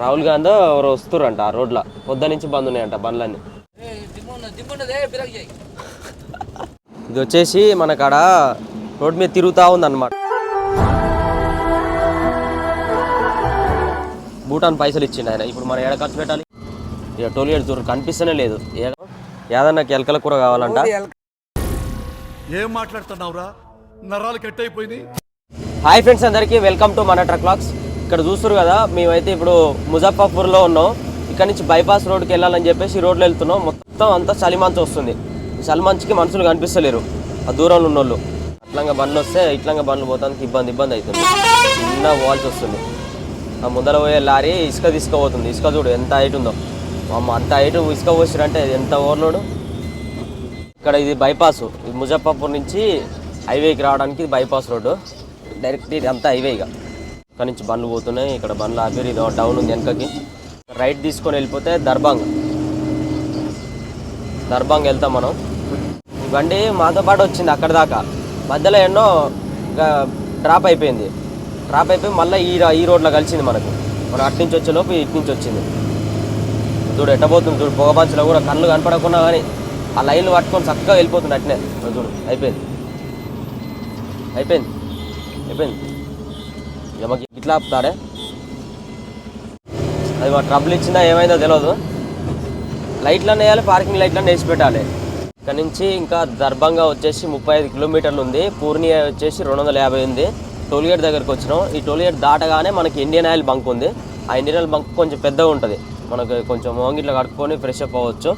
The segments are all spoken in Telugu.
రాహుల్ గాంధీ ఎవరు వస్తుర్రంట ఆ రోడ్లో. పొద్దు నుంచి బంద్ ఉన్నాయంట బండ్లన్నీ. ఇది వచ్చేసి మన కాడ రోడ్ మీద తిరుగుతూ ఉందన్నమాట. భూటాన్ పైసలు ఇచ్చిండు ఆయన. ఇప్పుడు మనం ఏడ ఖర్చు పెట్టాలి? ఇక టోలియట్ చూడు కనిపిస్తూనే లేదు. ఏదన్నా ఎలకల కూర కావాలంట. ఏం మాట్లాడుతున్నావురా? నరాలు కట్ అయిపోయినాయి హాయ్ ఫ్రెండ్స్ అందరికీ వెల్కమ్ టు మన ట్రక్ లాక్స్ ఇక్కడ చూస్తారు కదా మేమైతే ఇప్పుడు ముజఫర్పూర్లో ఉన్నాం. ఇక్కడ నుంచి బైపాస్ రోడ్కి వెళ్ళాలని చెప్పేసి ఈ రోడ్లో వెళ్తున్నాం. మొత్తం అంతా చలిమంచు వస్తుంది. చలిమంచుకి మనుషులు కనిపిస్తలేరు. ఆ దూరంలో ఉన్నోళ్ళు. అట్లంగా బండ్లు వస్తే ఇట్లంగా బండ్లు పోతానికి ఇబ్బంది ఇబ్బంది అవుతుంది. చిన్న వాల్స్ వస్తుంది. ఆ ముందర పోయే లారీ ఇసుక తీసుకుపోతుంది. ఇసుక చూడు ఎంత హైట్ ఉందో. అమ్మ అంత హైట్ ఇసుక పోసిరంటే ఎంత ఓవర్లోడు? ఇక్కడ ఇది బైపాస్. ఇది ముజఫర్పూర్ నుంచి హైవేకి రావడానికి ఇది బైపాస్ రోడ్డు. డైరెక్ట్ ఇది అంతా హైవే ఇక. ఇక్కడ నుంచి బండ్లు పోతున్నాయి. ఇక్కడ బండ్లు ఆపేరు. ఇది టౌన్ ఉంది వెనకకి. రైట్ తీసుకొని వెళ్ళిపోతే దర్బాంగ్ దర్బాంగ్ వెళ్తాం మనం. ఈ బండి మాతో పాటు వచ్చింది అక్కడ దాకా. మధ్యలో ఎన్నో డ్రాప్ అయిపోయింది. డ్రాప్ అయిపోయి మళ్ళీ ఈ ఈ రోడ్లో కలిసింది మనకు. మనం అటు నుంచి వచ్చే లోపు ఇటు నుంచి వచ్చింది. చూడు ఎట్టబోతుంది చూడు. పొగబంచులో కూడా కళ్ళు కనపడకుండా కానీ ఆ లైన్లు పట్టుకొని చక్కగా వెళ్ళిపోతుంది అట్నే. చూడు. అయిపోయింది. అయిపోయింది. అయిపోయింది. మాకు ఇట్లా ఆపుతారే? అది మా ట్రబుల్ ఇచ్చిందా ఏమైందో తెలియదు లైట్లను వేయాలి పార్కింగ్ లైట్లను వేసి పెట్టాలి. ఇక్కడ నుంచి ఇంకా దర్భంగా వచ్చేసి ముప్పై ఐదు కిలోమీటర్లు ఉంది. పూర్ణియా వచ్చేసి రెండు వందల యాభై ఉంది. టోల్గేట్ దగ్గరికి వచ్చినాం. ఈ టోల్గేట్ దాటగానే మనకి ఇండియన్ ఆయిల్ బంక్ ఉంది. ఆ ఇండియన్ ఆయిల్ బంక్ కొంచెం పెద్దగా ఉంటుంది. మనకు కొంచెం మోంగిట్లో కడుక్కొని ఫ్రెష్ అప్ అవ్వచ్చు.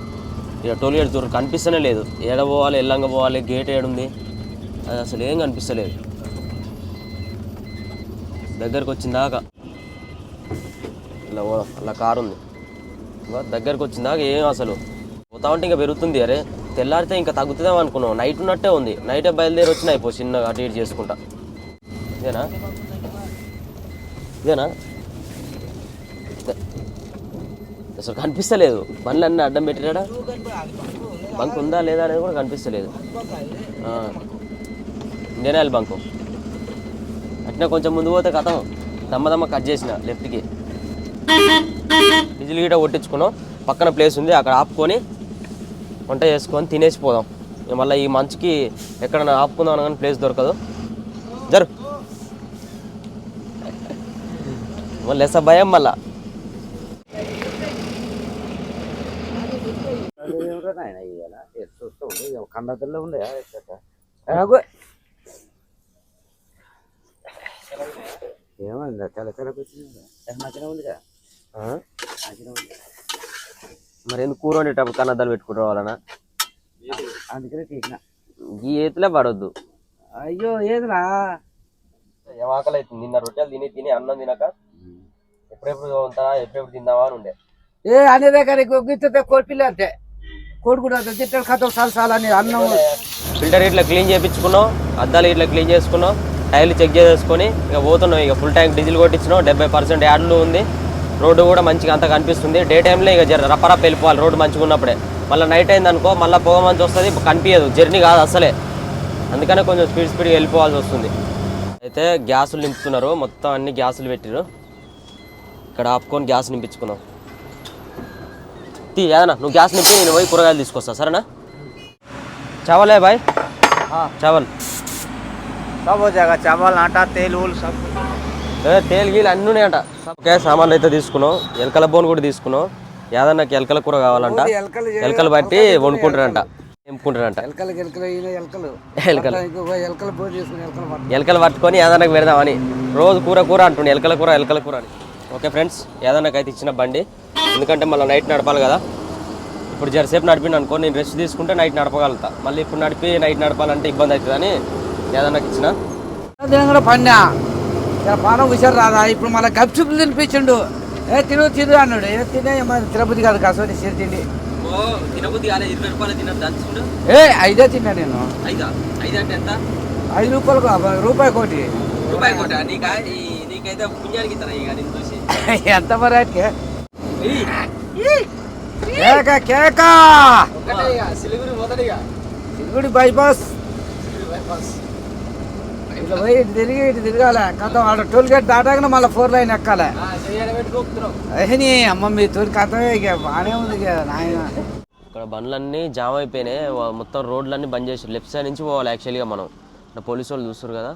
ఇక టోల్గేట్ దూరం కనిపిస్తూనే లేదు. ఏడ పోవాలి ఎల్లంగా పోవాలి గేట్ ఏడుంది. అది అసలు ఏం కనిపిస్తలేదు. దగ్గరకు వచ్చిందాక ఇలా అలా కారు ఉంది దగ్గరకు వచ్చిన దాకా ఏం అసలు? పోతా ఉంటే ఇంకా పెరుగుతుంది అరే. తెల్లారితే ఇంకా తగ్గుతుందేమో అనుకున్నాం. నైట్ ఉన్నట్టే ఉంది. నైటే బయలుదేరి వచ్చినాయి పో చిన్నగా అటు ఇటు చేసుకుంటా. ఇదేనా? ఇదేనా? అసలు కనిపిస్తలేదు. బండ్లు అన్నీ అడ్డం పెట్టినాడా? బంక్ ఉందా లేదా అనేది కూడా కనిపిస్తలేదు. Indian Oil bunk. అట్నే కొంచెం ముందు పోతే కథం. దమ్మదమ్మ కట్ చేసిన లెఫ్ట్కి డిజిల్ గీట కొట్టించుకున్నాం. పక్కన ప్లేస్ ఉంది అక్కడ ఆపుకొని వంట చేసుకొని తినేసి పోదాం. మళ్ళీ ఈ మంచుకి ఎక్కడైనా ఆపుకుందాం అనగానే ప్లేస్ దొరకదు. జరు. మళ్ళీ లెస భయం మళ్ళా. కండతల్లో ఉండే ఏమైందా? తెల్ల తెలకు వచ్చింది మంచిగా ఉందిగా ఆ? మంచిగా ఉంది. మరి ఎందుకు కూర వండేటప్పుడు కన్నద్దాలు పెట్టుకుంటారు వాళ్ళనా అందుకనే తీసిన. ఈ ఏతులే పడొద్దు. అయ్యో ఏదిరా? ఏం ఆకలి అవుతుంది నిన్న రొట్టెలు తిని తిని అన్నం తినక ఎప్పుడెప్పుడు ఉంటారా ఎప్పుడెప్పుడు తిందామా అని ఉండే. ఏ అనేదే కానీ గిత్తే కోడిపిల్ల అంతే కోడి కూడా అంతే తిట్టాడు కథ సాలు సాలు అని అన్నం. ఫిల్టర్ ఇట్లా క్లీన్ చేయించుకున్నాం అద్దాలు ఇట్లా క్లీన్ చేసుకున్నాం టైర్లు చెక్ చేసేసుకొని ఇక పోతున్నాం ఇక ఫుల్ ట్యాంక్ డీజిల్ కొట్టించినాం. డెబ్బై పర్సెంట్ యాడ్లు ఉంది. రోడ్డు కూడా మంచిగా అంత కనిపిస్తుంది డే టైంలో ఇక జర రపరప్ వెళ్ళిపోవాలి రోడ్డు మంచిగా ఉన్నప్పుడే. మళ్ళీ నైట్ అయింది అనుకో మళ్ళీ పొగ మంచి వస్తుంది. కనిపించదు జర్నీ కాదు అసలే. అందుకనే కొంచెం స్పీడ్ స్పీడ్గా వెళ్ళిపోవాల్సి వస్తుంది. అయితే గ్యాసులు నింపుతున్నారు. మొత్తం అన్ని గ్యాసులు పెట్టిరు. ఇక్కడ ఆపుకొని గ్యాస్ నింపించుకున్నాం. తీ ఏదన్నా నువ్వు గ్యాస్ నింపి నేను పోయి కూరగాయలు తీసుకొస్తా. సరేనా? చావలే బాయ్. చావల్. सब हो जाएगा चावल आटा तेल उल सब ఏ, తేలు గీలు అన్నీ ఉన్నాయంట ఓకే సామాన్లు అయితే తీసుకున్నాం ఎలకల బోన్ కూడా తీసుకున్నాం యాదన్నకి ఎలకల కూర కావాలంట ఎలకలు ఎలకలు బట్టి వండుకుంటారంట ఎంపుకుంటారంట ఎలకలు ఎలకలు ఈయన ఎలకలు ఎలకలు ఇంకో ఎలకలు పోటీ చేసుకుని ఎలకలు పట్టు ఎలకలు పట్టుకొని యాదన్నకి పెడదామని రోజు కూర కూర అంటుండే ఎలకల కూర ఎలకల కూర అని ఓకే ఫ్రెండ్స్ యాదన్నకి అయితే ఇచ్చిన బండి ఎందుకంటే మళ్ళీ నైట్ నడపాలి కదా ఇప్పుడు జరసేపు నడిపిన అనుకో నేను రెస్ట్ తీసుకుంటే నైట్ నడపగలుగుతా మళ్ళీ ఇప్పుడు నడిపి నైట్ నడపాలంటే ఇబ్బంది అవుతుందని యాదన్నకి ఇచ్చిన? కూడా ఇలా పానం హుషారు రాదా ఇప్పుడు మళ్ళీ గప్చుప్లు తినిపించిండు. ఏ తిను తిను అన్నాడు. ఏ తినే తిరుపతి కాదు కాసోటి సిరి తిండి. రూపాయలు ఏ ఐదే తిన్నా నేను. ఐదా? రూపాయలకు అబ్బా, రూపాయి కోటి. రూపాయి కోట? నీకైతే పుణ్యానికి చూసి? ఎంత మరి వాటికి? కేక కేక సిలిగురి మొదటిగా సిరుగుడి బైపాస్. ఇట్లా పోయి ఇటు తిరిగి ఇటు తిరగాలి. కథ టోల్ గేట్ దాటాకనే మళ్ళీ ఫోర్ లైన్ ఎక్కాలి. అయ్యని అమ్మ మీ కథ ఇక బాగానే ఉంది ఇక నాయన. ఇక్కడ బండ్లన్నీ జామ్ అయిపోయినాయి. మొత్తం రోడ్లన్నీ బంద్ చేసి లెఫ్ట్ సైడ్ నుంచి పోవాలి యాక్చువల్గా మనం. ఇక్కడ పోలీసు వాళ్ళు చూస్తారు కదా.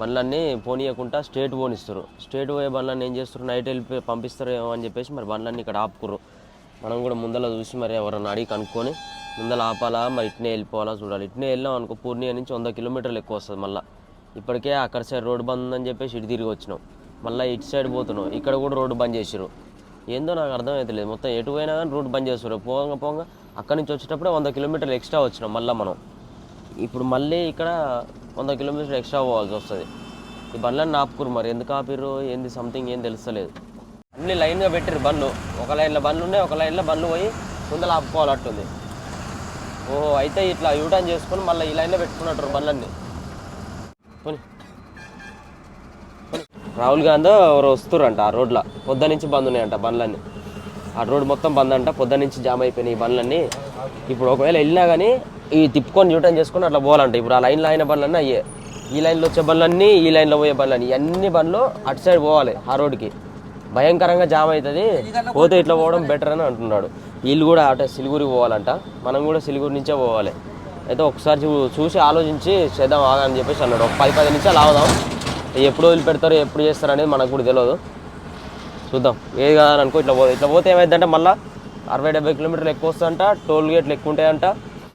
బండ్లన్నీ పోనీయకుండా స్ట్రేట్ పోనిస్తారు స్ట్రేట్ పోయే బండ్లన్నీ ఏం చేస్తారు నైట్ వెళ్ళి పంపిస్తారు ఏమో అని చెప్పేసి మరి బండ్లన్నీ ఇక్కడ ఆపుకుర్రు. మనం కూడా ముందర చూసి మరి ఎవరన్నా అడిగి కనుక్కొని ముందర ఆపాలా? మరి ఇట్నే వెళ్ళిపోవాలా? చూడాలి. ఇట్నే వెళ్ళాం అనుకో పూర్ణియా నుంచి వంద కిలోమీటర్లు ఎక్కువ వస్తుంది మళ్ళీ. ఇప్పటికే అక్కడ సైడ్ రోడ్డు బంద్ ఉందని చెప్పేసి ఇటు తిరిగి వచ్చినాం. మళ్ళీ ఇటు సైడ్ పోతున్నాం. ఇక్కడ కూడా రోడ్డు బంద్ చేసిరు ఏందో నాకు అర్థమవుతలేదు మొత్తం ఎటు పోయినా కానీ రూట్ బంద్ చేస్తారు పోగా పోగా అక్కడి నుంచి వచ్చేటప్పుడు వంద కిలోమీటర్లు ఎక్స్ట్రా వచ్చినాం మళ్ళీ మనం. ఇప్పుడు మళ్ళీ ఇక్కడ వంద కిలోమీటర్లు ఎక్స్ట్రా పోవాల్సి వస్తుంది. ఈ బండ్లన్నీ ఆపుకురు మరి. ఎందుకు ఆపిర్రు? ఏంది? సంథింగ్ ఏం తెలుస్తలేదు. అన్ని లైన్గా పెట్టారు బండ్లు. ఒక లైన్లో బండ్లు ఉన్నాయి. ఒక లైన్లో బండ్లు పోయి ముందర ఆపుకోవాలట్టుంది. ఓహో అయితే ఇట్లా యూటర్న్ చేసుకొని మళ్ళీ ఈ లైన్లో పెట్టుకున్నట్టు బండ్లన్నీ. రాహుల్ గాంధీ ఎవరు వస్తురంట ఆ రోడ్లో. పొద్దు నుంచి బంద్ ఉన్నాయంట బండ్లన్నీ. ఆ రోడ్ మొత్తం బంద్ అంట. పొద్దు నుంచి జామ్ అయిపోయినాయి ఈ బండ్లన్నీ. ఇప్పుడు ఒకవేళ వెళ్ళినా కానీ ఈ తిప్పుకొని యూటర్న్ చేసుకొని అట్లా పోవాలంట. ఇప్పుడు ఆ లైన్లో అయిన బండ్లన్నీ అయ్యే. ఈ లైన్లో వచ్చే బండ్లన్నీ ఈ లైన్లో పోయే బండ్లన్నీ. అన్ని బండ్లు అటు సైడ్ పోవాలి ఆ రోడ్కి భయంకరంగా జామ్ అవుతుంది. పోతే ఇట్లా పోవడం బెటర్ అని అంటున్నాడు. వీళ్ళు కూడా అటు సిలిగురి పోవాలంట. మనం కూడా సిలిగురి నుంచే పోవాలి. అయితే ఒకసారి చూ- చూసి ఆలోచించి చేద్దాం ఆగని చెప్పేసి అన్నాడు. ఒక పది పది నిమిషాలు ఆగుదాం. ఎప్పుడు వదిలిపెడతారు ఎప్పుడు చేస్తారు అనేది మనకు కూడా తెలియదు చూద్దాం. ఏది కాదని అనుకో ఇట్లా పోతే ఇట్లా పోతే ఏమైందంటే మళ్ళీ అరవై డెబ్బై కిలోమీటర్లు ఎక్కువ వస్తుందంట టోల్ గేట్లు ఎక్కువ ఉంటాయంట.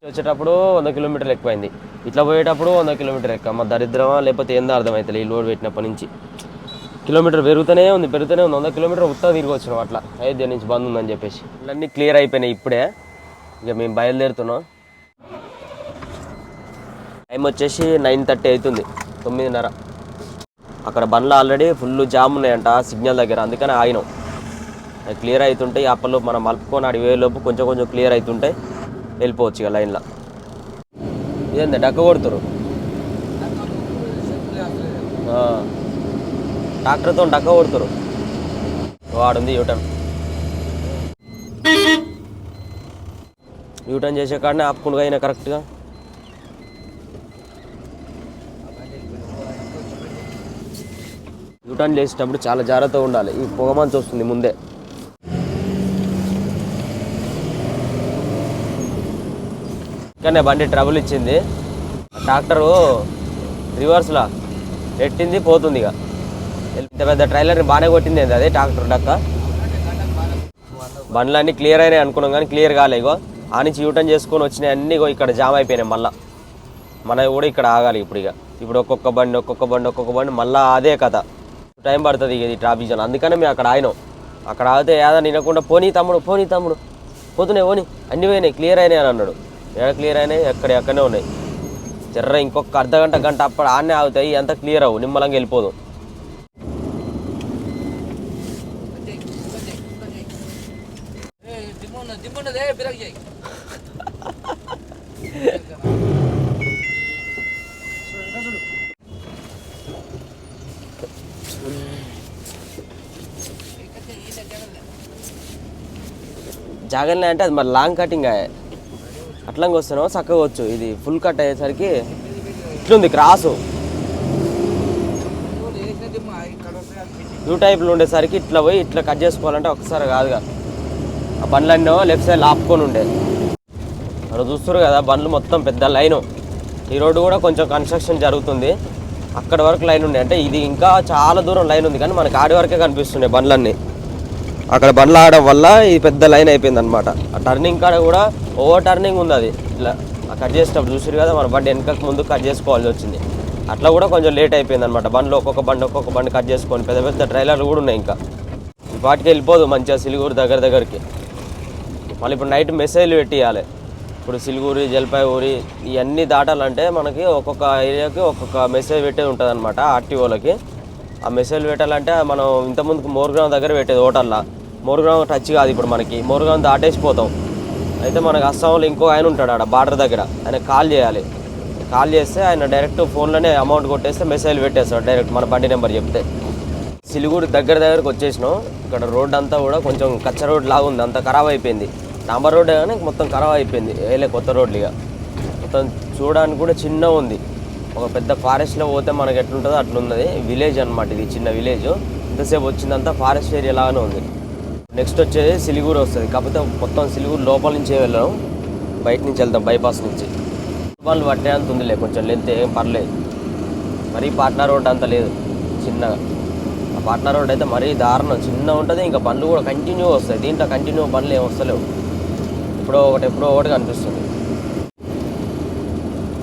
వచ్చేటప్పుడు వంద కిలోమీటర్లు ఎక్కువైంది. ఇట్లా పోయేటప్పుడు వంద కిలోమీటర్ ఎక్కువ. మా దరిద్రమా లేకపోతే ఏందో అర్థమవుతుంది ఈ లోడ్ పెట్టినప్పటి నుంచి. కిలోమీటర్ పెరుగుతూనే ఉంది పెరుగుతూనే ఉంది. వంద కిలోమీటర్ ఉత్తా తిరిగి వచ్చినాం అట్లా. అయోధ్య నుంచి బంద్ ఉందని చెప్పేసి. ఇవన్నీ క్లియర్ అయిపోయినాయి ఇప్పుడే. ఇక మేము బయలుదేరుతున్నాం. టైం వచ్చేసి నైన్ థర్టీ అవుతుంది తొమ్మిదిన్నర. అక్కడ బండ్లు ఆల్రెడీ ఫుల్ జామ్ ఉన్నాయంట సిగ్నల్ దగ్గర అందుకని ఆగినాం. అవి క్లియర్ అవుతుంటాయి అప్పలో మనం మలుపుకొని అడిగి వేలోపు కొంచెం కొంచెం క్లియర్ అవుతుంటాయి వెళ్ళిపోవచ్చు ఇక లైన్లో. ఇదేంది డక్క కొడుతురు? ట్రాక్టర్తో డక్క కొడుతురు? వాడుంది యూటర్న్ యూటర్న్ చేసే కాడనే ఆపుకుండా అయినా కరెక్ట్గా. యూటర్న్ చేసేటప్పుడు చాలా జాగ్రత్తగా ఉండాలి. ఈ పొగమంచు వస్తుంది ముందే. కానీ బండి ట్రబుల్ ఇచ్చింది. ట్రాక్టరు రివర్స్లా పెట్టింది పోతుంది ఇక. ఇంత పెద్ద ట్రైలర్ని బాగానే కొట్టింది అది డాక్టర్ ట్రాక్టర్ డక్క? బండ్లన్నీ క్లియర్ అయినాయి అనుకున్నాం కానీ క్లియర్ కాలే ఇగో. ఆ నుంచి యూటర్న్ చేసుకొని వచ్చినాయి అన్నీ ఇగో ఇక్కడ జామ్ అయిపోయినాయి మళ్ళీ. మనవి కూడా ఇక్కడ ఆగాలి ఇప్పుడు ఇక. ఇప్పుడు ఒక్కొక్క బండి ఒక్కొక్క బండి ఒక్కొక్క బండి మళ్ళీ అదే కథ. టైం పడుతుంది ఇది ట్రాఫిక్ జామ్ అందుకనే మేము అక్కడ ఆగినాం. అక్కడ ఆగితే ఏదో వినకుండా పోనీ తమ్ముడు పోనీ తమ్ముడు పోతున్నాయి పోనీ అన్ని పోయినాయి క్లియర్ అయినాయి అని అన్నాడు. ఎక్కడ క్లియర్ అయినాయి? ఎక్కడ ఎక్కడనే ఉన్నాయి. జర్ర ఇంకొక అర్ధ గంట గంట అప్పుడు ఆడనే ఆగుతాయి ఎంత క్లియర్ అవ్వు నిమ్మలంగా వెళ్ళిపోదు. జాగన్లే అంటే అది మరి లాంగ్ కటింగ్ అట్లంగా వస్తున్నావు చక్కగా వచ్చు. ఇది ఫుల్ కట్ అయ్యేసరికి ఇట్లుంది క్రాసు యూ టైప్లో ఉండేసరికి ఇట్లా పోయి ఇట్లా కట్ చేసుకోవాలంటే ఒకసారి కాదుగా. ఆ బండ్లన్నీ లెఫ్ట్ సైడ్ లాపుకొని ఉండే. అక్కడ చూస్తారు కదా బండ్లు మొత్తం పెద్ద లైను. ఈ రోడ్డు కూడా కొంచెం కన్స్ట్రక్షన్ జరుగుతుంది. అక్కడ వరకు లైన్ ఉండే. అంటే ఇది ఇంకా చాలా దూరం లైన్ ఉంది కానీ మనకి ఆడి వరకే కనిపిస్తుండే బండ్లన్నీ. అక్కడ బండ్లు ఆడడం వల్ల ఇది పెద్ద లైన్ అయిపోయింది అనమాట ఆ టర్నింగ్ కాడ కూడా ఓవర్ టర్నింగ్ ఉంది అది ఇట్లా ఆ కట్ చేసేటప్పుడు చూసారు కదా మన బండి వెనకకు ముందు కట్ చేసుకోవాల్సి వచ్చింది. అట్లా కూడా కొంచెం లేట్ అయిపోయింది అనమాట బండ్లు ఒక్కొక్క బండి ఒక్కొక్క బండి కట్ చేసుకొని పెద్ద పెద్ద ట్రైలర్లు కూడా ఉన్నాయి ఇంకా. వాటికి వెళ్ళిపోదు మంచిగా సిలిగూరు దగ్గర దగ్గరికి. మళ్ళీ ఇప్పుడు నైట్ మెసేజ్లు పెట్టియాలి. ఇప్పుడు సిలిగూరి జల్పాయిగూరి ఇవన్నీ దాటాలంటే మనకి ఒక్కొక్క ఏరియాకి ఒక్కొక్క మెసేజ్ పెట్టేది ఉంటుంది అనమాట ఆర్టీఓలకి. ఆ మెసేజ్ పెట్టాలంటే మనం ఇంతకుముందుకు మోర్గ్రామ్ దగ్గర పెట్టేది హోటల్లో. మోర్గ్రామ్ టచ్ కాదు ఇప్పుడు మనకి. మోర్గ్రామ్ దాటేసిపోతాం. అయితే మనకు అస్సాంలో ఇంకో ఆయన ఉంటాడు ఆడ బార్డర్ దగ్గర. ఆయన కాల్ చేయాలి. కాల్ చేస్తే ఆయన డైరెక్ట్ ఫోన్లోనే అమౌంట్ కొట్టేస్తే మెసేజ్ పెట్టేస్తాడు డైరెక్ట్ మన బండి నెంబర్ చెప్తే. సిలిగురి దగ్గర దగ్గరకు వచ్చేసినాం. ఇక్కడ రోడ్ అంతా కూడా కొంచెం కచ్చ రోడ్ లాగా ఉంది. అంత ఖరాబ్ అయిపోయింది. డాంబర్ రోడ్ కానీ మొత్తం ఖరాబ్ అయిపోయింది. వేలే కొత్త రోడ్లు ఇక. మొత్తం చూడడానికి కూడా చిన్న ఉంది. ఒక పెద్ద ఫారెస్ట్లో పోతే మనకు ఎట్లుంటుందో అట్లున్నది. విలేజ్ అనమాట ఇది చిన్న విలేజ్ ఇంతసేపు వచ్చిందంతా ఫారెస్ట్ ఏరియా లాగానే ఉంది. నెక్స్ట్ వచ్చేది సిలిగూరు వస్తుంది. కాకపోతే మొత్తం సిలిగూరు లోపల నుంచే వెళ్ళాం. బయట నుంచి వెళ్తాం బైపాస్ నుంచి. వాళ్ళు పట్టే అంత ఉందిలే కొంచెం లెంత్ ఏం పర్లేదు. మరీ పాట్నా రోడ్ అంత లేదు చిన్నగా. ఆ పాట్నా రోడ్ అయితే మరీ దారుణం. చిన్న ఉంటుంది ఇంకా బండ్లు కూడా కంటిన్యూ వస్తాయి. దీంట్లో కంటిన్యూ బండ్లు ఏం వస్తలేవు. ఎప్పుడో ఒకటి ఎప్పుడో ఒకటి కనిపిస్తుంది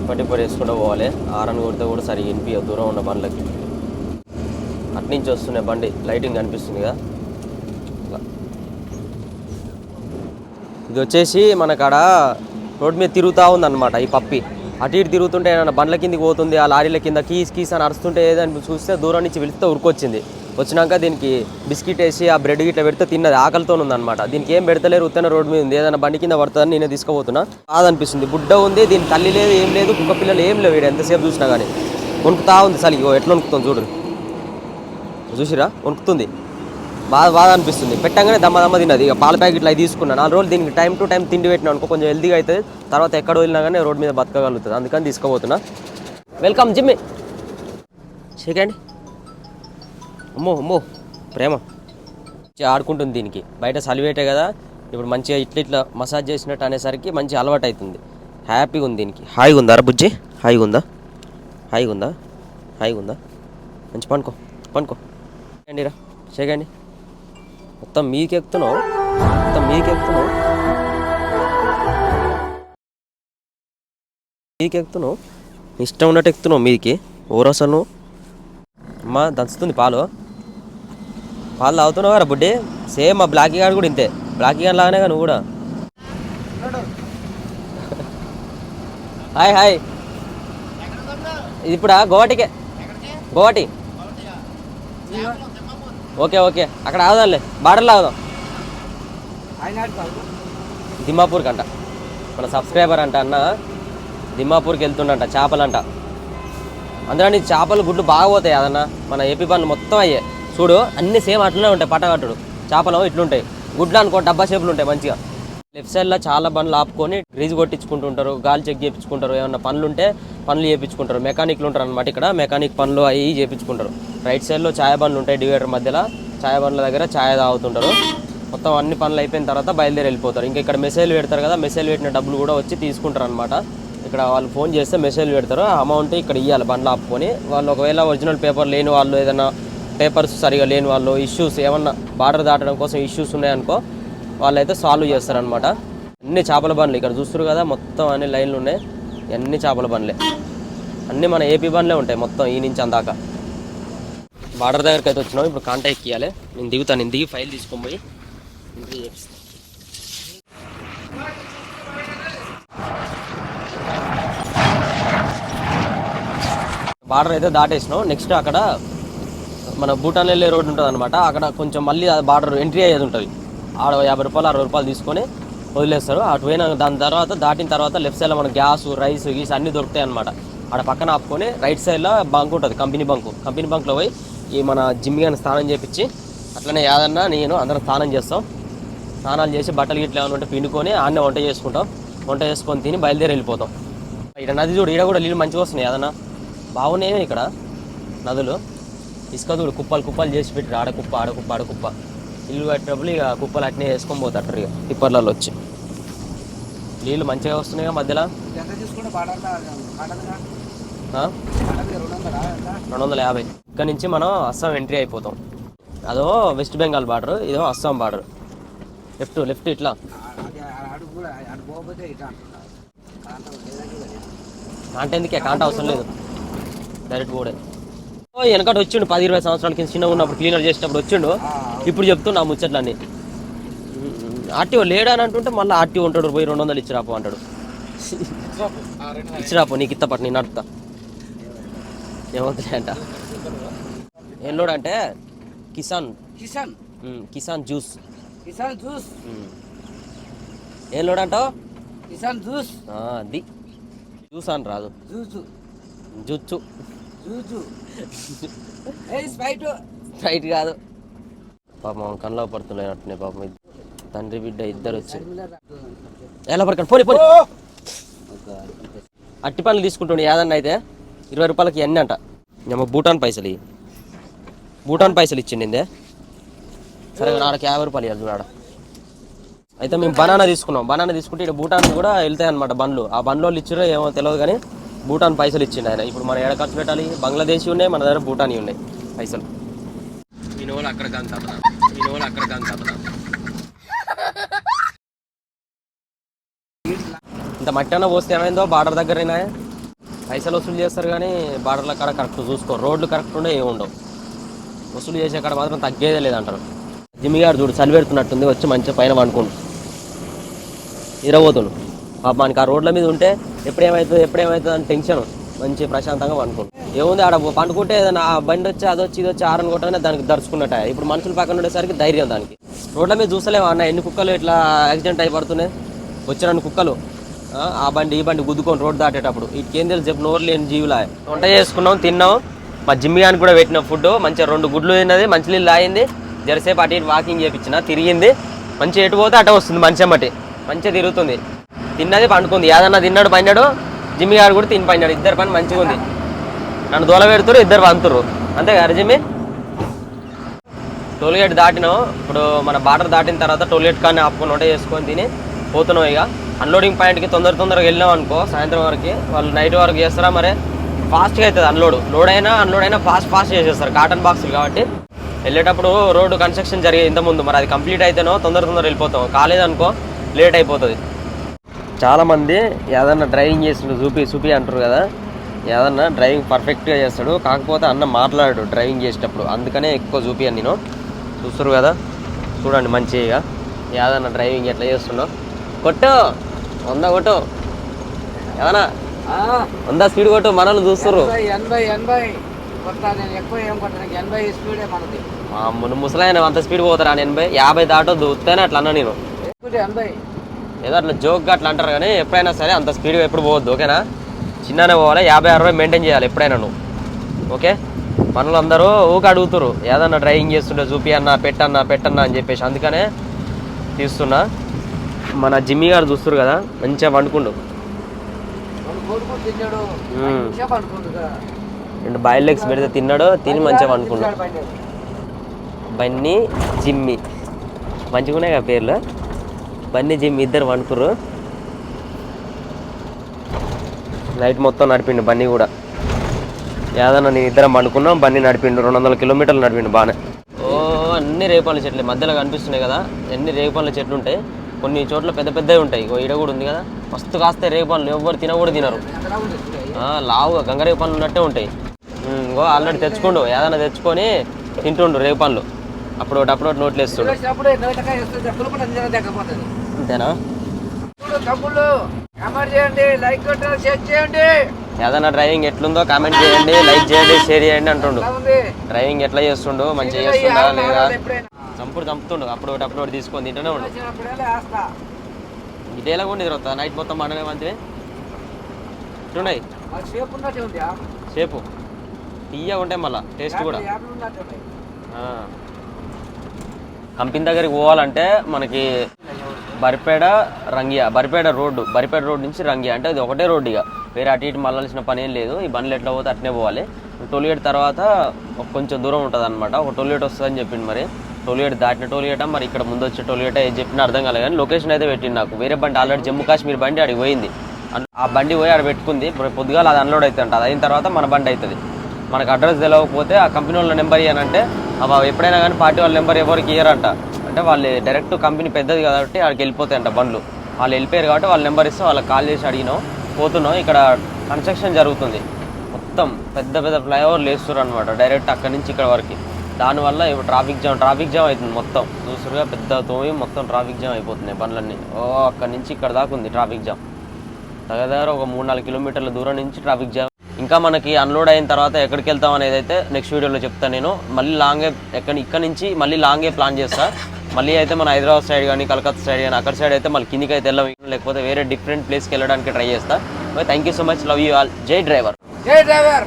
ఇప్పటి వేసుకుంటూ పోవాలి. ఆరని కొడితే కూడా సరిగ్గా వినిపించదు. దూరం ఉన్న బండ్లకి. అట్నుంచి వస్తున్నాయి బండి లైటింగ్ కనిపిస్తుంది కదా. ఇది వచ్చేసి మనకాడ రోడ్ మీద తిరుగుతూ ఉందన్నమాట ఈ పప్పి. అటు ఇటు తిరుగుతుంటే ఏమైనా బండ్ల కిందకి పోతుంది ఆ లారీల కింద కీస్ కీస్ అని అరుస్తుంటే ఏదని చూస్తే దూరం నుంచి వెళితే ఉరుకొచ్చింది. వచ్చినాక దీనికి బిస్కెట్ వేసి ఆ బ్రెడ్ గిట్ల పెడితే తిన్నది ఆకలితో ఉందన్నమాట. దీనికి ఏం పెడతలేరు ఉత్తన రోడ్ మీద ఉంది. ఏదైనా బండి కింద పడుతుందని నేనే తీసుకుపోతున్నా. బాధనిపిస్తుంది బుడ్డ ఉంది దీని తల్లి లేదు ఏం లేదు కుక్క పిల్లలు ఏం లేవు వీడు ఎంతసేపు చూసినా కానీ వణుకుతా ఉంది సలిగో ఇగో ఎట్లా వణుకుతుంది చూడు. చూసిరా? వణుకుతుంది. బాగా బాగా అనిపిస్తుంది. పెట్టంగానే దమ్మ దమ్మ తిన్నది. ఇక పాల ప్యాకెట్లు అవి తీసుకున్నాను నాలుగు రోజులు దీనికి టైం టు టైం తిండి పెట్టినా అనుకో కొంచెం హెల్తీగా అవుతుంది తర్వాత ఎక్కడ వదిలినా కానీ రోడ్ మీద బతకగలుగుతుంది. అందుకని తీసుకోబోతున్నా వెల్కమ్ జిమ్మి. సెకండ్ అమ్మో అమ్మో ప్రేమ. ఆడుకుంటుంది దీనికి. బయట సలివేటే కదా. ఇప్పుడు మంచిగా ఇట్లా ఇట్లా మసాజ్ చేసినట్టు అనేసరికి మంచి అలవాటు అవుతుంది హ్యాపీగా ఉంది దీనికి. హాయిగా ఉందా రా బుజ్జి? హాయిగా ఉందా? హాయిగా ఉందా? హాయిగా ఉందా? మంచి పండుకో పండుకో. చేయండి రా చేయండి మొత్తం మీకు ఎక్కుతున్నావు మొత్తం మీకు ఇష్టం ఉన్నట్టు ఎక్కుతున్నావు మీదికి ఓరు అసలు. అమ్మా దంచుతుంది పాలు. పాలు తాగుతున్నావు కదా బుడ్డి? సేమ్ మా బ్లాకీ గార్డ్ కూడా ఇంతే. బ్లాకీ గార్డ్ లాగానే నువ్వు కూడా. Hi hi. ఇది ఇప్పుడా? గోవాటికే. గోవాటి. Okay okay. అక్కడ ఆగుదాంలే. బార్డర్లో ఆగుదాం. ఆయన దిమ్మాపూర్కి అంట మన సబ్స్క్రైబర్ అంట అన్న. దిమ్మాపూర్కి వెళ్తుండంట చేపలంట. అందులో నీ చేపలు గుడ్లు బాగా పోతాయి అదన్న. మన ఏపీ పనులు మొత్తం అయ్యే చూడు అన్ని సేమ్ అట్లనే ఉంటాయి పట్టగట్టుడు. చేపలు ఇట్లుంటాయి. గుడ్లు అనుకో డబ్బా షేపులు ఉంటాయి మంచిగా. లెఫ్ట్ సైడ్లో చాలా బండ్లు ఆపుకొని గ్రీజ్ కొట్టించుకుంటుంటారు గాలి చెక్ చేయించుకుంటారు ఏమన్నా పనులు ఉంటే పనులు చేయించుకుంటారు. మెకానిక్లు ఉంటారు అనమాట ఇక్కడ మెకానిక్ పనులు అవి చేయించుకుంటారు. రైట్ సైడ్లో ఛాయ బండ్లు ఉంటాయి డివైడర్ మధ్యలో ఛాయ బండ్ల దగ్గర ఛాయ తాగుతుంటారు. మొత్తం అన్ని పనులు అయిపోయిన తర్వాత బయలుదేరి వెళ్ళిపోతారు. ఇంకా ఇక్కడ మెసేజ్ పెడతారు కదా మెసేజ్ పెట్టిన డబ్బులు కూడా వచ్చి తీసుకుంటారు అనమాట ఇక్కడ వాళ్ళు ఫోన్ చేస్తే మెసేజ్ పెడతారు ఆ అమౌంట్ ఇక్కడ ఇవ్వాలి బండ్లు ఆపుకొని. వాళ్ళు ఒకవేళ ఒరిజినల్ పేపర్ లేని వాళ్ళు ఏదైనా పేపర్స్ సరిగా లేని వాళ్ళు ఇష్యూస్ ఏమన్నా బార్డర్ దాటడం కోసం ఇష్యూస్ ఉన్నాయనుకో వాళ్ళైతే సాల్వ్ చేస్తారనమాట అన్ని చేపల బండ్లు ఇక్కడ చూస్తారు కదా మొత్తం అన్ని లైన్లు ఉన్నాయి. అన్ని చేపల బండ్లే. అన్నీ మన ఏపీ బండ్లే ఉంటాయి మొత్తం ఈ నుంచి అందాక. బార్డర్ దగ్గరికి అయితే వచ్చినాం ఇప్పుడు కాంటాక్ట్ ఇవ్వాలి నేను దిగుతాను నేను దిగి ఫైల్ తీసుకొని పోయి బార్డర్ అయితే దాటేసినాం. నెక్స్ట్ అక్కడ మన భూటాన్ వెళ్ళే రోడ్ ఉంటుంది అనమాట అక్కడ కొంచెం మళ్ళీ బార్డర్ ఎంట్రీ అయ్యేది ఉంటుంది. ఆడ యాభై రూపాయలు అరవై రూపాయలు తీసుకొని వదిలేస్తారు. అటు పోయిన దాని తర్వాత దాటిన తర్వాత లెఫ్ట్ సైడ్లో మన గ్యాస్ రైస్ గీస్ అన్నీ దొరుకుతాయి అనమాట ఆడ పక్కన ఆపుకొని రైట్ సైడ్లో బంక్ ఉంటుంది కంపెనీ బంకు కంపెనీ బంక్లో పోయి ఈ మన జిమ్ కానీ స్నానం చేపించి అట్లనే ఏదన్నా నేను అందరం స్నానం చేస్తాం. స్నానాలు చేసి బట్టలు గిట్ల ఏమైనా ఉంటే పిండుకొని ఆడనే వంట చేసుకుంటాం. వంట చేసుకొని తిని బయలుదేరి వెళ్ళిపోతాం. ఇక్కడ నది చూడు ఇక్కడ కూడా నీళ్ళు మంచిగా వస్తున్నాయి ఏదన్నా బాగున్నాయి ఇక్కడ నదులు. ఇసుక చూడు కుప్పలు కుప్పలు చేసి పెట్టి ఆడ కుప్ప ఆడ కుప్ప ఆడ కుప్ప. ఇల్లు కట్టేటప్పుడు ఇక కుప్పలు అట్నే వేసుకొని పోతారు ఇక టిప్పర్లలో వచ్చి. నీళ్ళు మంచిగా వస్తున్నాయి మధ్యలో? రెండు వందలా యాభై. ఇక్కడ నుంచి మనం అస్సాం ఎంట్రీ అయిపోతాం. అదో వెస్ట్ బెంగాల్ బార్డర్ ఇదో అస్సాం బార్డర్. లెఫ్ట్ లెఫ్ట్ ఇట్లా. కాంటా ఎందుకే? కాంట అవసరం లేదు. డైరెక్ట్ కూడా వెనకటి వచ్చిండు పది ఇరవై సంవత్సరాల కింద చిన్నగా ఉన్నప్పుడు క్లీనర్ చేసేటప్పుడు వచ్చిండు. ఇప్పుడు చెప్తున్నా ముచ్చట్లన్నీ. ఆర్టీఓ లేడా అని అంటుంటే మళ్ళీ ఆర్టీఓ ఉంటాడు పోయి రెండు వందలు ఇచ్చిరాపో అంటాడు. ఇచ్చిరాపో నీకు ఇత్తపట్టు నేను నడుపుతా ఏమవుతుంది అంట ఏం అంటే కిసాన్. కిసాన్ కిసాన్ జ్యూస్. కిసాన్ జ్యూస్. ఏం లోడ్ అంటావు కిసాన్ జ్యూస్. అది. జ్యూస్ అని రాదు. జ్యూసు. జుచ్చు. ఏ స్ప్రైట్. రైట్ కాదు. పాపం కళ్ళలో పడుతున్నాయి పాపం తండ్రి బిడ్డ ఇద్దరు వచ్చి ఎలా పడకండి? పోనీ పోనీ. అట్టి పనులు తీసుకుంటుండే యాదన్న అయితే ఇరవై రూపాయలకి ఎన్ని అంట. మేము భూటాన్ పైసలు ఇవి. భూటాన్ పైసలు ఇచ్చిండే సరే నాడకి యాభై రూపాయలు ఇవ్వాలి అయితే మేము బనానా తీసుకున్నాం. బనానా తీసుకుంటే ఇక్కడ భూటాన్ కూడా వెళ్తాయి అనమాట బండ్లు. ఆ బండ్లో ఇచ్చారో ఏమో తెలియదు కానీ భూటాన్ పైసలు ఇచ్చిండు ఆయన. ఇప్పుడు మనం ఏడ ఖర్చు పెట్టాలి? బంగ్లాదేశ్ ఉన్నాయి మన దగ్గర భూటానీ ఉన్నాయి పైసలు. ఈయన వాళ్ళు అక్కడ కాంతాపన ఈయన వాళ్ళు అక్కడ కాంతాపన ఇంత మట్టి అన్న పోస్తే ఏమైందో? బార్డర్ దగ్గరైనా పైసలు వసూలు చేస్తారు కానీ బార్డర్ల కాడ కరెక్ట్ చూసుకో. రోడ్లు కరెక్ట్ ఉండే ఏమి ఉండవు. వసూలు చేసే కాడ మాత్రం తగ్గేదే లేదంటారు జిమ్మి గారు చూడు చలి పెడుతున్నట్టుంది. వచ్చి మంచిగా పైన పండుకుంటు పాప మనకి ఆ రోడ్ల మీద ఉంటే ఎప్పుడేమవుతుంది ఎప్పుడేమవుతుంది అని టెన్షన్. మంచి ప్రశాంతంగా పండుకుంటు ఏముంది ఆడ పండుకుంటే ఏదైనా ఆ బండి వచ్చి అది వచ్చి ఇది వచ్చి ఆరని కొట్టగానే దానికి దరుచుకున్నట్ట ఇప్పుడు మనుషులు పక్కన ఉండేసరికి ధైర్యం దానికి. రోడ్ల మీద చూసలేవా అన్న? ఎన్ని కుక్కలు ఇట్లా యాక్సిడెంట్ అయిపడుతున్నాయి వచ్చిన కుక్కలు. ఆ, బండి ఈ బండి గుద్దుకొని రోడ్ దాటేటప్పుడు. ఇటుకేం ఏం తెలుసు చెప్పు నోరు లేని జీవులా. వంట చేసుకున్నాం తిన్నాం. మా జిమ్మి కూడా పెట్టిన ఫుడ్. మంచిగా రెండు గుడ్లు తిన్నది మంచి నీళ్ళు తాగింది. జరసేపు అటు ఇటు వాకింగ్ చేపించిన తిరిగింది. మంచిగా ఎటు పోతే అట వస్తుంది మంచి అమ్మటి మంచిగా తిరుగుతుంది. తిన్నది పండుకుంది. ఏదన్నా తిన్నాడు పన్నాడు జిమ్మి గారు కూడా తిని పన్నాడు ఇద్దరు పని మంచిగా ఉంది. నన్ను దూల పెడుతురు ఇద్దరు వంతురు అంతే కదా జిమ్మి టోల్గేట్ దాటినాం ఇప్పుడు మన బార్డర్ దాటిన తర్వాత టోల్గేట్ కానీ ఆపుకొని వంట చేసుకొని తిని పోతున్నాం ఇక. అన్లోడింగ్ పాయింట్కి తొందర తొందరగా వెళ్ళినాం అనుకో సాయంత్రం వరకు వాళ్ళు నైట్ వరకు చేస్తారా మరి? ఫాస్ట్గా అవుతుంది అన్లోడ్. లోడ్ అయినా అన్లోడ్ అయినా ఫాస్ట్ ఫాస్ట్ చేసేస్తారు కాటన్ బాక్సులు కాబట్టి. వెళ్ళేటప్పుడు రోడ్డు కన్స్ట్రక్షన్ జరిగే ఇంతకుముందు మరి అది కంప్లీట్ అయితేనో తొందర తొందర వెళ్ళిపోతాం. కాలేదనుకో లేట్ అయిపోతుంది. చాలామంది ఏదన్నా డ్రైవింగ్ చేసిన చూపి చూపి అంటారు కదా. ఏదన్నా డ్రైవింగ్ పర్ఫెక్ట్గా చేస్తాడు కాకపోతే అన్న మాట్లాడాడు డ్రైవింగ్ చేసేటప్పుడు. అందుకనే ఎక్కువ చూపియను నేను. చూస్తారు కదా? చూడండి మంచిగా. ఏదన్నా డ్రైవింగ్ ఎట్లా చేస్తున్నావు కొట్టు! వంద కొట్టు. ఏదన్నా వంద స్పీడ్ కొట్టు మనల్ని చూస్తారు ఎనభై ఎనభై ముసలాయన అంత స్పీడ్ పోతారా ఎనభై యాభై దాటొద్దు. ఉత్తేనే అట్లా అన్నా నేను. ఏదో అట్లా జోక్గా అట్లా అంటారు కానీ ఎప్పుడైనా సరే అంత స్పీడ్గా ఎప్పుడు పోవద్దు ఓకేనా? చిన్ననే పోవాలి? యాభై అరవై మెయింటైన్ చేయాలి ఎప్పుడైనా నువ్వు. ఓకే? మనలో అందరూ ఊక అడుగుతారు ఏదన్నా డ్రైవింగ్ చేస్తుంటే చూపి అన్న పెట్టన్నా పెట్టన్నా అని చెప్పేసి అందుకనే తీస్తున్నా. మన జిమ్మి గారు చూస్తారు కదా మంచిగా వండుకుండు రెండు బాయిల్ లెగ్స్ పెడితే తిన్నాడు తిని మంచిగా వండుకుండు బన్నీ జిమ్మి. మంచిగా ఉన్నాయి కదా పేర్లు? బన్నీ జిమ్మి ఇద్దరు వండుకుర్రు నైట్ మొత్తం నడిపిండు బన్నీ కూడా. ఏదన్నా నేను ఇద్దరం పండుకున్నాం బన్నీ నడిపిండు రెండు వందల కిలోమీటర్లు నడిపిండు బాగానే ఓ అన్ని రేపాల చెట్లు మధ్యలో కనిపిస్తున్నాయి కదా అన్ని రేపాల చెట్లు ఉంటాయి కొన్ని చోట్ల పెద్ద పెద్దవి ఉంటాయి ఓ ఈడ కూడా ఉంది కదా. మస్తు కాస్తే రేపాలు ఎవ్వరు తిన కూడా తినరు. ఆ, లావుగా గంగరేగు పండ్లు ఉన్నట్టే ఉంటాయి. ఇంకో ఆల్రెడీ తెచ్చుకోండు ఏదైనా తెచ్చుకొని తింటుండు రేగు పండ్లు అప్పుడు ఒకటి అప్పుడు ఒకటి నోట్లు వేస్తుండు. అంతేనా? కామెంట్ చేయండి లైక్ కొట్టాలి షేర్ చేయండి. ఏదైనా డ్రైవింగ్ ఎట్లుందో కామెంట్ చేయండి లైక్ చేయండి షేర్ చేయండి అంటుండు. ఎలా డ్రైవింగ్ ఎట్లా చేస్తుండు? మంచిగా చేస్తుండా లేదా? చంపుడు చంపుతుండు. అప్పుడు ఒకటి అప్పుడు ఒకటి తీసుకొని తింటూనే ఉండు. వేస్తా ఇదేలా కూడా నిద్ర నైట్ మొత్తం మండనే మంచివి ఇట్లున్నాయి సేపు తీయగా ఉంటాయి మళ్ళా. టేస్ట్ కూడా. కంపెనీ దగ్గరికి పోవాలంటే మనకి బరిపేడ రంగియా బరిపేడ రోడ్డు బరిపేడ రోడ్ నుంచి రంగియా. అంటే అది ఒకటే రోడ్డు ఇక. వేరే అటు ఇటు మళ్ళాల్సిన పని ఏం లేదు. ఈ బండ్లు ఎట్లా పోతే అట్నే పోవాలి. టోల్గేట్ తర్వాత కొంచెం దూరం ఉంటుంది అనమాట ఒక టోల్గేట్ వస్తుందని చెప్పింది మరి. టోల్గేట్ దాటిన టోల్గేట్ మరి ఇక్కడ ముందు వచ్చే టోల్గేట్ ఏం చెప్పినా అర్థం కాలేదు కానీ లొకేషన్ అయితే పెట్టింది నాకు. వేరే బండి ఆల్రెడీ జమ్మూ కాశ్మీర్ బండి అడిగి పోయింది. ఆ బండి పోయి ఆడ పెట్టుకుంది. పొద్దుగాల అది అన్లోడ్ అవుతుంది అది అయిన తర్వాత మన బండి అవుతుంది మనకు అడ్రస్ తెలియకపోతే ఆ కంపెనీ వాళ్ళ నెంబర్ ఇవ్వనంటే అవి ఎప్పుడైనా కానీ పార్టీ వాళ్ళ నెంబర్ ఎవరికి ఇయ్యరంట. అంటే వాళ్ళు డైరెక్ట్ కంపెనీ పెద్దది కాబట్టి అక్కడికి వెళ్ళిపోతాయంట బండ్లు. వాళ్ళు వెళ్ళిపోయారు కాబట్టి వాళ్ళ నెంబర్ ఇస్తే వాళ్ళకి కాల్ చేసి అడిగినాం. పోతున్నాం. ఇక్కడ కన్స్ట్రక్షన్ జరుగుతుంది. మొత్తం పెద్ద పెద్ద ఫ్లైఓవర్లు వేస్తారు అనమాట డైరెక్ట్ అక్కడి నుంచి ఇక్కడ వరకు. దానివల్ల ఇప్పుడు ట్రాఫిక్ జామ్ ట్రాఫిక్ జామ్ అవుతుంది మొత్తం. చూసురుగా పెద్ద తోమి మొత్తం ట్రాఫిక్ జామ్ అయిపోతున్నాయి బండ్లన్నీ. ఓ అక్కడి నుంచి ఇక్కడ దాకా ఉంది ట్రాఫిక్ జామ్ దగ్గర దగ్గర ఒక మూడు నాలుగు కిలోమీటర్ల దూరం నుంచి ట్రాఫిక్ జామ్ ఇంకా మనకి అన్లోడ్ అయిన తర్వాత ఎక్కడికి వెళ్తాం అనేది అయితే నెక్స్ట్ వీడియోలో చెప్తాను నేను. మళ్ళీ లాంగే ఎక్కడ ఇక్కడ నుంచి మళ్ళీ లాంగే ప్లాన్ చేస్తా. మళ్ళీ అయితే మన హైదరాబాద్ సైడ్ కానీ కలకత్తా సైడ్ కానీ అక్కడ సైడ్ అయితే మళ్ళీ కిందికి అయితే వెళ్ళాం లేకపోతే వేరే డిఫరెంట్ ప్లేస్కి వెళ్ళడానికి ట్రై చేస్తా. Thank you so much. Love you all. జై డ్రైవర్. జై డ్రైవర్.